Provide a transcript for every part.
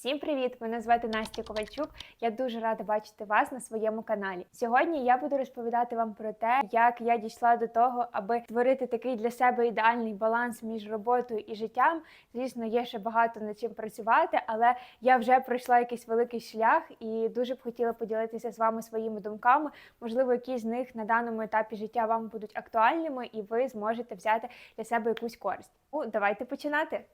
Всім привіт! Мене звати Настя Ковальчук. Я дуже рада бачити вас на своєму каналі. Сьогодні я буду розповідати вам про те, як я дійшла до того, аби створити такий для себе ідеальний баланс між роботою і життям. Звісно, є ще багато над чим працювати, але я вже пройшла якийсь великий шлях і дуже б хотіла поділитися з вами своїми думками. Можливо, якісь з них на даному етапі життя вам будуть актуальними, і ви зможете взяти для себе якусь користь. Ну, давайте починати.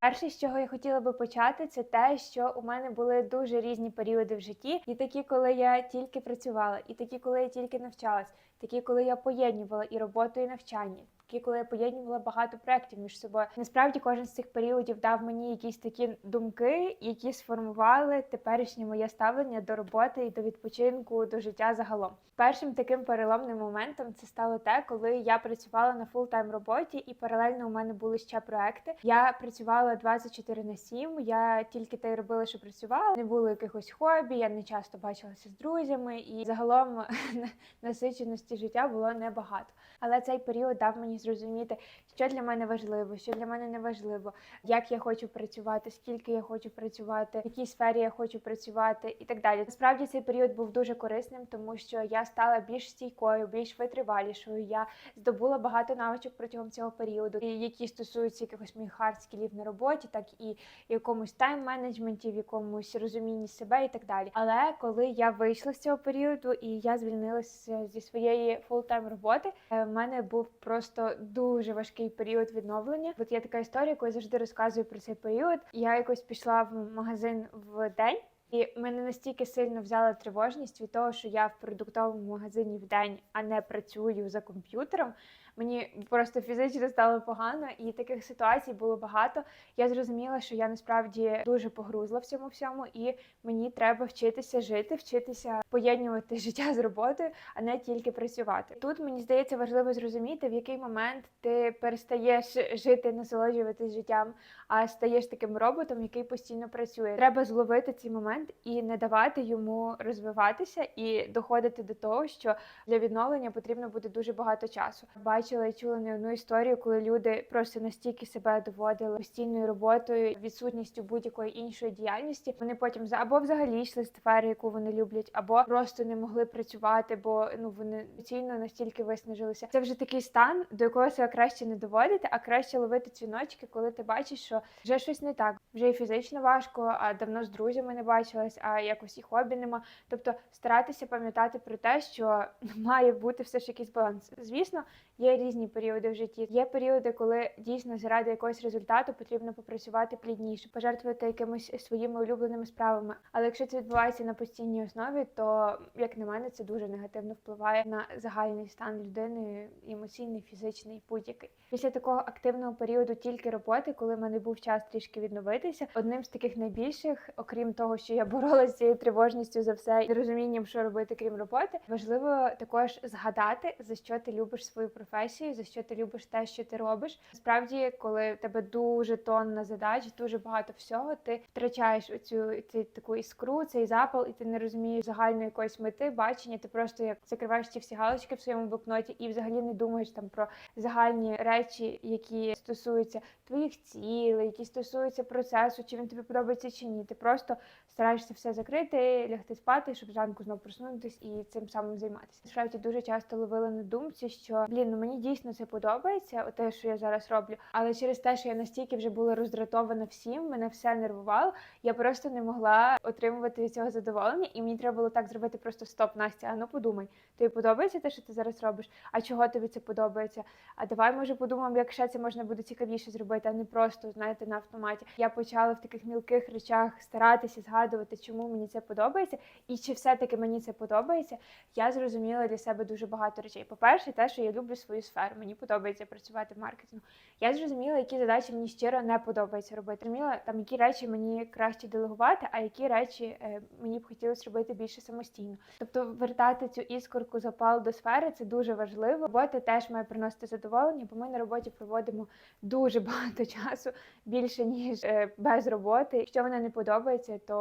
Перше, з чого я хотіла би почати, це те, що у мене були дуже різні періоди в житті, і такі, коли я тільки працювала, і такі, коли я тільки навчалась, такі, коли я поєднувала і роботу, і навчання. Такі, коли я поєднувала багато проєктів між собою. Насправді кожен з цих періодів дав мені якісь такі думки, які сформували теперішнє моє ставлення до роботи і до відпочинку, до життя загалом. Першим таким переломним моментом це стало те, коли я працювала на фултайм роботі, і паралельно у мене були ще проекти. Я працювала 24 на 7, Я тільки те й робила, що працювала. Не було якихось хобі, я не часто бачилася з друзями, і загалом насиченості життя було небагато. Але цей період дав мені зрозуміти, що для мене важливо, що для мене не важливо, як я хочу працювати, скільки я хочу працювати, в якій сфері я хочу працювати, і так далі. Насправді цей період був дуже корисним, тому що я стала більш стійкою, більш витривалішою. Я здобула багато навичок протягом цього періоду, які стосуються якихось моїх хард скілів на роботі, так і якомусь тайм-менеджменті, в якомусь розумінні себе і так далі. Але коли я вийшла з цього періоду і я звільнилася зі своєї фултайм роботи, е, в мене був просто дуже важкий період відновлення. От є така історія, яку я завжди розказую про цей період. Я якось пішла в магазин в день. І мене настільки сильно взяла тривожність від того, що я в продуктовому магазині в день, а не працюю за комп'ютером. Мені просто фізично стало погано, і таких ситуацій було багато. Я зрозуміла, що я насправді дуже погрузла в цьому всьому, і мені треба вчитися жити, вчитися поєднувати життя з роботою, а не тільки працювати. Тут мені здається важливо зрозуміти, в який момент ти перестаєш жити, насолоджуватись життям, а стаєш таким роботом, який постійно працює. Треба зловити цей момент і не давати йому розвиватися, і доходити до того, що для відновлення потрібно буде дуже багато часу. Бачила і чула не одну історію, коли люди просто настільки себе доводили постійною роботою, відсутністю будь-якої іншої діяльності. Вони потім або взагалі йшли з сфери, яку вони люблять, або просто не могли працювати, бо ну вони емоційно настільки виснажилися. Це вже такий стан, до якого себе краще не доводити, а краще ловити дзвіночки, коли ти бачиш, що вже щось не так, вже і фізично важко, а давно з друзями не бачилась, а якось і хобі нема. Тобто старатися пам'ятати про те, що має бути все ж якийсь баланс. Звісно, є різні періоди в житті. Є періоди, коли дійсно заради якогось результату потрібно попрацювати плідніше, пожертвувати якимись своїми улюбленими справами. Але якщо це відбувається на постійній основі, то як на мене, це дуже негативно впливає на загальний стан людини, емоційний, фізичний, будь-який. Після такого активного періоду тільки роботи, коли в мене був час трішки відновитися, одним з таких найбільших, окрім того, що я боролася з цією тривожністю за все і розумінням, що робити крім роботи, важливо також згадати за що ти любиш свою професію, за що ти любиш те, що ти робиш. Справді, коли в тебе дуже тонна задач, дуже багато всього, ти втрачаєш оцю цю таку іскру, цей запал, і ти не розумієш загальної якоїсь мети, бачення. Ти просто як закриваєш ці всі галочки в своєму блокноті і взагалі не думаєш там про загальні речі, які стосуються твоїх цілей, які стосуються процесу, чи він тобі подобається чи ні. Ти просто стараєшся все закрити, лягти спати, щоб зранку знову проснутися і цим самим займатися. Насправді дуже часто ловила на думці, що блін, ну мені дійсно це подобається, те, що я зараз роблю. Але через те, що я настільки вже була роздратована всім, мене все нервувало. Я просто не могла отримувати від цього задоволення, і мені треба було так зробити просто стоп, Настя. А ну подумай, тобі подобається те, що ти зараз робиш? А чого тобі це подобається? А давай може подумаємо, як ще це можна буде цікавіше зробити, а не просто знаєте на автоматі. Я почала в таких мілких речах старатися згадувати, чому мені це подобається, і чи все-таки мені це подобається. Я зрозуміла для себе дуже багато речей. По-перше, те, що я люблю свою сферу, мені подобається працювати в маркетингу. Я зрозуміла, які задачі мені щиро не подобається робити. Зрозуміла, там які речі мені краще делегувати, а які речі е, мені б хотілося робити більше самостійно. Тобто, вертати цю іскорку запал до сфери це дуже важливо. Робота теж має приносити задоволення, бо ми на роботі проводимо дуже багато часу більше ніж е, без роботи. Якщо вона не подобається, то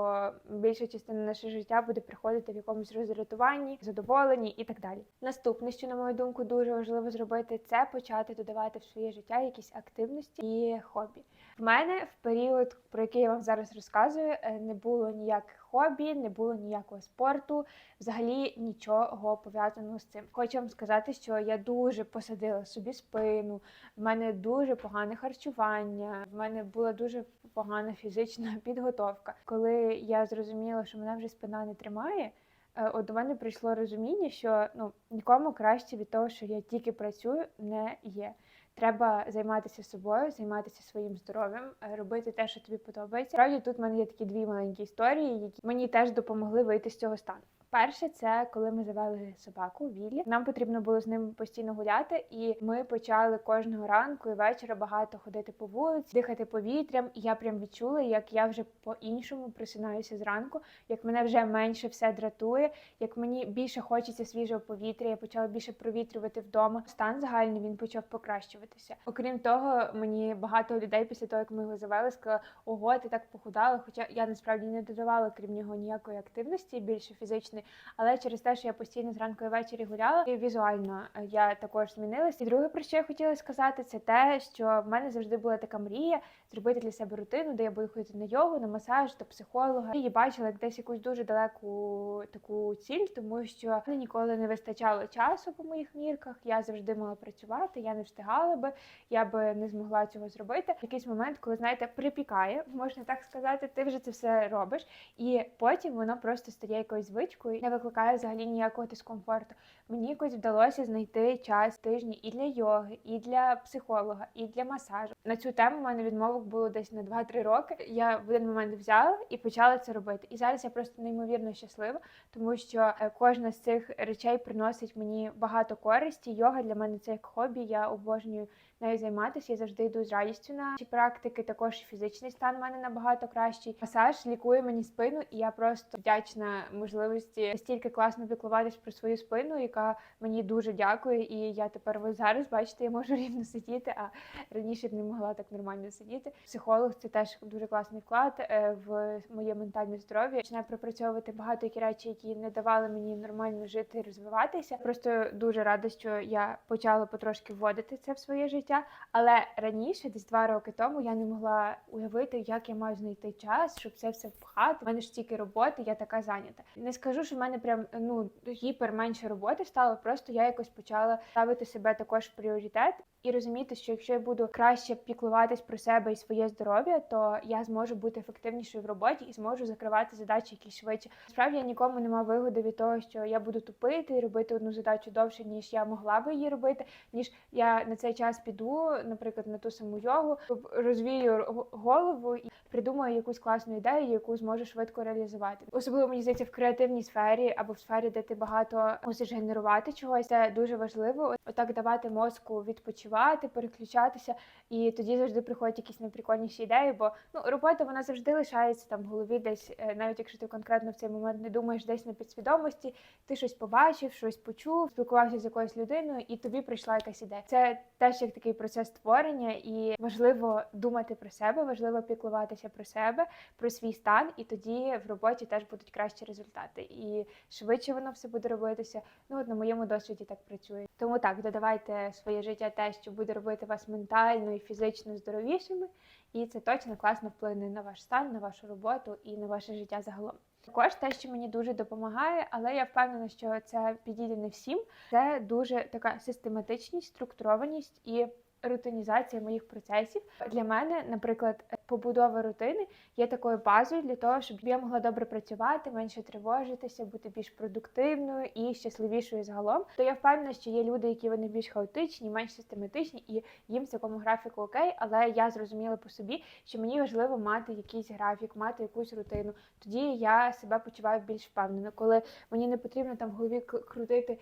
більша частина нашого життя буде приходити в якомусь роздратуванні, задоволенні і так далі. Наступне, що на мою думку, дуже важливо зробити це почати додавати в своє життя якісь активності і хобі. В мене в період, про який я вам зараз розказую, е, не було ніяких хобі, не було ніякого спорту, взагалі нічого пов'язаного з цим. Хочу вам сказати, що я дуже посадила собі спину, в мене дуже погане харчування, в мене була дуже погана фізична підготовка. Коли я зрозуміла, що мене вже спина не тримає. е, От до мене прийшло розуміння, що ну нікому краще від того, що я тільки працюю, не є. Треба займатися собою, займатися своїм здоров'ям, е, робити те, що тобі подобається. Справді тут в мене є такі дві маленькі історії, які мені теж допомогли вийти з цього стану. Перше, це коли ми завели собаку Віллі. Нам потрібно було з ним постійно гуляти, і ми почали кожного ранку і вечора багато ходити по вулиці, дихати повітрям. І я прям відчула, як я вже по-іншому просинаюся зранку, як мене вже менше все дратує, як мені більше хочеться свіжого повітря. Я почала більше провітрювати вдома. Стан загальний він почав покращуватися. Окрім того, мені багато людей після того, як ми його завели, сказали, ого, ти так похудала. Хоча я насправді не додавала крім нього ніякої активності, більше фізичної, але через те, що я постійно зранку і ввечері гуляла, і візуально е, я також змінилась. І друге, про що я хотіла сказати, це те, що в мене завжди була така мрія зробити для себе рутину, де я буду ходити на йогу, на масаж, до психолога. І я бачила як десь якусь дуже далеку таку ціль, тому що мені ніколи не вистачало часу по моїх мірках. Я завжди мала працювати, я не встигала би, я би не змогла цього зробити. Якийсь момент, коли знаєте, припікає, можна так сказати, ти вже це все робиш, і потім воно просто стає якоюсь звичкою, не викликає взагалі ніякого дискомфорту. Мені якось вдалося знайти час тижні і для йоги, і для психолога, і для масажу. На цю тему мене відмовок було десь на 2-3 роки. Я в один момент взяла і почала це робити. І зараз я просто неймовірно щаслива, тому що е, кожна з цих речей приносить мені багато користі. Йога для мене це як хобі. Я обожнюю нею займатися. Я завжди йду з радістю на ці практики. Також фізичний стан в мене набагато кращий. Масаж лікує мені спину, і я просто вдячна можливості настільки класно піклуватись про свою спину, яка мені дуже дякує. І я тепер ось зараз бачите, я можу рівно сидіти, а раніше б не могла так нормально сидіти. Психолог це теж дуже класний вклад е, в моє ментальне здоров'я. Починаю пропрацьовувати багато які речі, які не давали мені нормально жити і розвиватися. Просто дуже рада, що я почала потрошки вводити це в своє життя. Але раніше, десь два роки тому, я не могла уявити, як я маю знайти час, щоб це все впхати. У мене ж стільки роботи, я така зайнята. Не скажу, що в мене прям ну гіпер менше роботи стало. Просто я якось почала ставити себе також в пріоритет і розуміти, що якщо я буду краще піклуватись про себе своє здоров'я, то я зможу бути ефективнішою в роботі і зможу закривати задачі якісь швидше. Справді я нікому нема вигоди від того, що я буду тупити і робити одну задачу довше, ніж я могла би її робити, ніж я на цей час піду, наприклад, на ту саму йогу, розвію голову голову і придумаю якусь класну ідею, яку зможу швидко реалізувати. Особливо мені здається в креативній сфері або в сфері, де ти багато мусиш генерувати чогось. Це дуже важливо. Отак давати мозку відпочивати, переключатися, і тоді завжди приходять якісь найприкольніші ідеї. Бо ну робота вона завжди лишається там в голові, десь е, навіть якщо ти конкретно в цей момент не думаєш десь на підсвідомості, ти щось побачив, щось почув, спілкувався з якоюсь людиною, і тобі прийшла якась ідея. Це теж як такий процес творення, і важливо думати про себе, важливо піклуватися про себе, про свій стан, і тоді в роботі теж будуть кращі результати. І швидше воно все буде робитися. Ну от на моєму досвіді так працює. Тому так, додавайте своє життя те, що буде робити вас ментально і фізично здоровішими, і це точно класно вплине на ваш стан, на вашу роботу і на ваше життя загалом. Також те, що мені дуже допомагає, але я впевнена, що це підійде не всім. Це дуже така систематичність, структурованість і рутинізація моїх процесів. Для мене, наприклад, побудова рутини є такою базою для того, щоб я могла добре працювати, менше тривожитися, бути більш продуктивною і щасливішою загалом. То я впевнена, що є люди, які вони більш хаотичні, менш систематичні, і їм в такому графіку окей. Але я зрозуміла по собі, що мені важливо мати якийсь графік, мати якусь рутину. Тоді я себе почуваю більш впевнено, коли мені не потрібно там в голові крутити.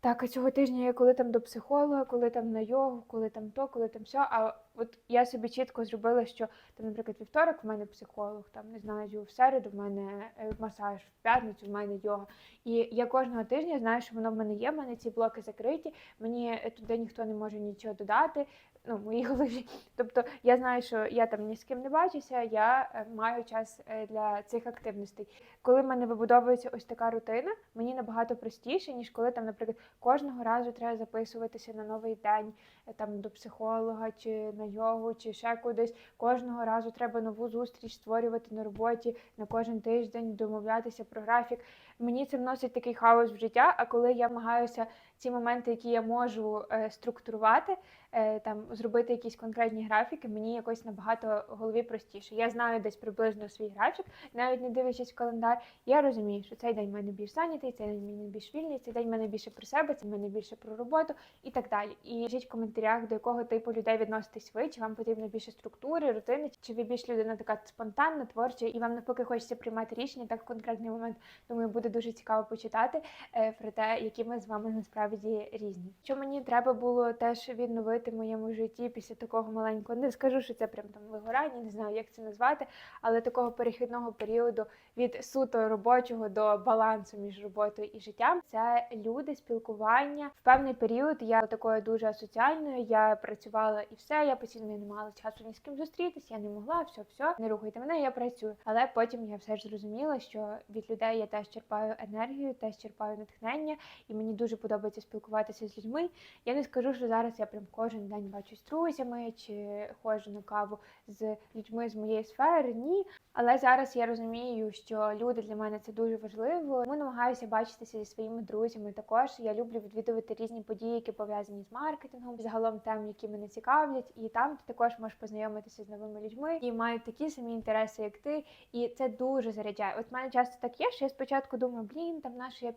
Так, а цього тижня я коли там до психолога, коли там на йогу, коли там то, коли там все. А от я собі чітко зробила, що там, наприклад, вівторок в мене психолог, там не знаю, в середу в мене е, масаж, в п'ятницю в мене йога. І я кожного тижня знаю, що воно в мене є. в мене ці блоки закриті. Мені туди ніхто не може нічого додати. Ну, в моїй голові. Тобто я знаю, що я там ні з ким не бачуся, я е, маю час е, для цих активностей. Коли в мене вибудовується ось така рутина, мені набагато простіше, ніж коли там, наприклад, кожного разу треба записуватися на новий день е, там до психолога чи на йогу, чи ще кудись. Кожного разу треба нову зустріч створювати на роботі на кожен тиждень, домовлятися про графік. Мені це вносить такий хаос в життя. А коли я намагаюся ці моменти, які я можу е, структурувати, е, там зробити якісь конкретні графіки, мені якось набагато в голові простіше. Я знаю десь приблизно свій графік, навіть не дивлячись в календар. Я розумію, що цей день в мене більш зайнятий, цей день в мене більш вільний, цей день в мене більше про себе, цей мене більше про роботу і так далі. І пишіть в коментарях, до якого типу людей відноситесь ви, чи вам потрібно більше структури, рутини, чи ви більш людина така спонтанна, творча, і вам навпаки хочеться приймати рішення так в конкретний момент. Думаю, буде дуже цікаво почитати е, про те, які ми з вами насправді різні. Що мені треба було теж відновити в моєму житті після такого маленького, не скажу, що це прям там вигорання, не знаю, як це назвати, але такого перехідного періоду від суто робочого до балансу між роботою і життям. Це люди, спілкування. В певний період я такою дуже асоціальною. Я працювала і все. Я постійно не мала часу ні з ким зустрітися. Я не могла, все, все, не рухайте мене, я працюю. Але потім я все ж зрозуміла, що від людей я теж черпаю енергію, теж черпаю натхнення, і мені дуже подобається спілкуватися з людьми. Я не скажу, що зараз я прям кожен день бачусь з друзями чи ходжу на каву з людьми з моєї сфери. Ні. Але зараз я розумію, що люди для мене це дуже важливо. Ми намагаюся бачитися зі своїми друзями. Також я люблю відвідувати різні події, які пов'язані з маркетингом, загалом тем, які мене цікавлять, і там ти також можеш познайомитися з новими людьми, які мають такі самі інтереси, як ти, і це дуже заряджає. От в мене часто так є, що я спочатку думаю, блін, там наше я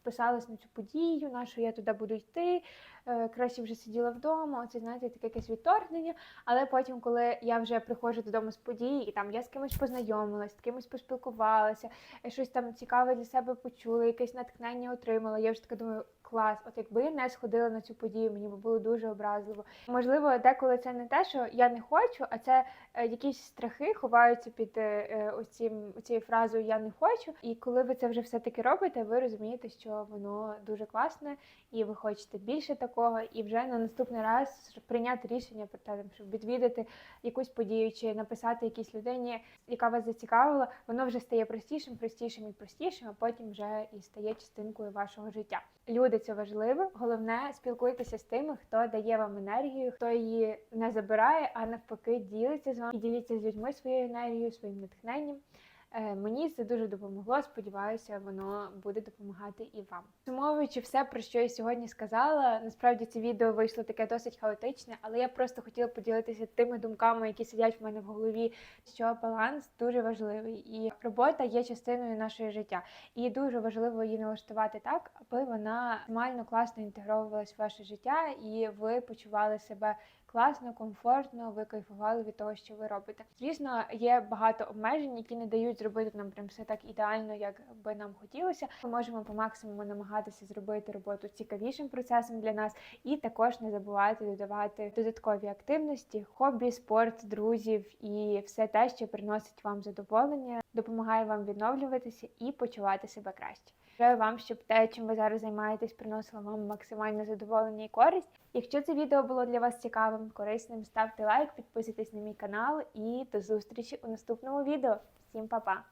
вписалась на цю подію, нашу я туди буду йти. Е, Краще вже сиділа вдома. Оце знаєте, таке якесь відторгнення. Але потім, коли я вже приходжу додому з події, і там я з кимось познайомилась, з кимось поспілкувалася, е, щось там цікаве для себе почула, якесь натхнення отримала. Я вже така думаю, клас, от якби я не сходила на цю подію, мені би було дуже образливо. Можливо, деколи це не те, що я не хочу, а це е, якісь страхи ховаються під цією фразою Я не хочу. І коли ви це вже все таки робите, ви розумієте, що воно дуже класне, і ви хочете більше такого, і вже на наступний раз прийняти рішення про те, щоб відвідати якусь подію чи написати якійсь людині, яка вас зацікавила, воно вже стає простішим, простішим і простішим, а потім вже і стає частинкою вашого життя. Люди це важливо. Головне спілкуйтеся з тими, хто дає вам енергію, хто її не забирає, а навпаки, ділиться з вами і діліться з людьми своєю енергією, своїм натхненням. Е, Мені це дуже допомогло. Сподіваюся, воно буде допомагати і вам. Сумовуючи все, про що я сьогодні сказала, насправді це відео вийшло таке досить хаотичне, але я просто хотіла поділитися тими думками, які сидять в мене в голові. Що баланс дуже важливий, і робота є частиною нашого життя. І дуже важливо її налаштувати так, аби вона максимально класно інтегровувалась в ваше життя, і ви почували себе класно, комфортно, ви кайфували від того, що ви робите. Звісно, є багато обмежень, які не дають зробити нам прям все так ідеально, як би нам хотілося. Ми можемо по максимуму намагатися зробити роботу цікавішим процесом для нас, і також не забувати додавати додаткові активності, хобі, спорт, друзів і все те, що приносить вам задоволення, допомагає вам відновлюватися і почувати себе краще. Бажаю вам, щоб те, чим ви зараз займаєтесь, приносило вам максимальне задоволення і користь. Якщо це відео було для вас цікавим, корисним, ставте лайк, підписуйтесь на мій канал і до зустрічі у наступному відео. Всім па-па!